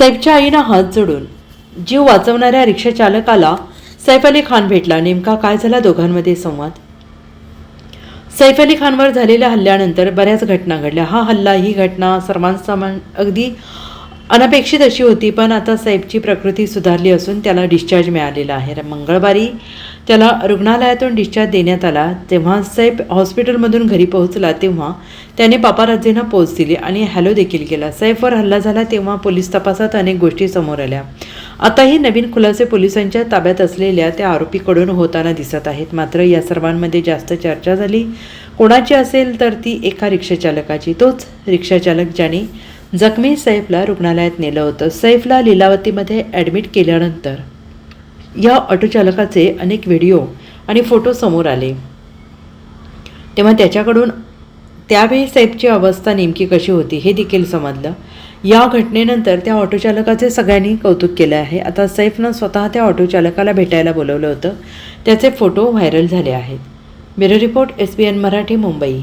सैफच्या आईनं हात जोडून जीव वाचवणाऱ्या रिक्षाचालकाला सैफ अली खान भेटला. नेमका काय झाला दोघांमध्ये संवाद? सैफ अली खानवर झालेल्या हल्ल्यानंतर बऱ्याच घटना घडल्या. हा हल्ला ही घटना सर्वांसमान अगदी अनपेक्षित अशी होती पण आता सैफची प्रकृती सुधारली असून त्याला डिस्चार्ज मिळालेला आहे. मंगळवारी त्याला रुग्णालयातून डिस्चार्ज देण्यात आला. तेव्हा सैफ हॉस्पिटलमधून घरी पोहोचला तेव्हा त्याने पापाराजेंना पोच दिली आणि हॅलो देखील केला. सैफवर हल्ला झाला तेव्हा पोलीस तपासात अनेक गोष्टी समोर आल्या. आताही नवीन खुलासे पोलिसांच्या ताब्यात असलेल्या त्या आरोपीकडून होताना दिसत आहेत. मात्र या सर्वांमध्ये जास्त चर्चा झाली. कोणाची असेल तर ती एका रिक्षाचालकाची. तोच रिक्षाचालक ज्याने जखमी सैफला रुग्णालयात नेलं होतं. सैफला लिलावतीमध्ये ॲडमिट केल्यानंतर या ऑटोचालकाचे अनेक व्हिडिओ आणि फोटो समोर आले. तेव्हा त्याच्याकडून त्यावेळी सैफची अवस्था नेमकी कशी होती हे देखील समजलं. या घटनेनंतर त्या ऑटोचालकाचे सगळ्यांनी कौतुक केलं आहे. आता सैफनं स्वतः त्या ऑटोचालकाला भेटायला बोलवलं होतं. त्याचे फोटो व्हायरल झाले आहेत. Bureau report S B N Marathi Mumbai.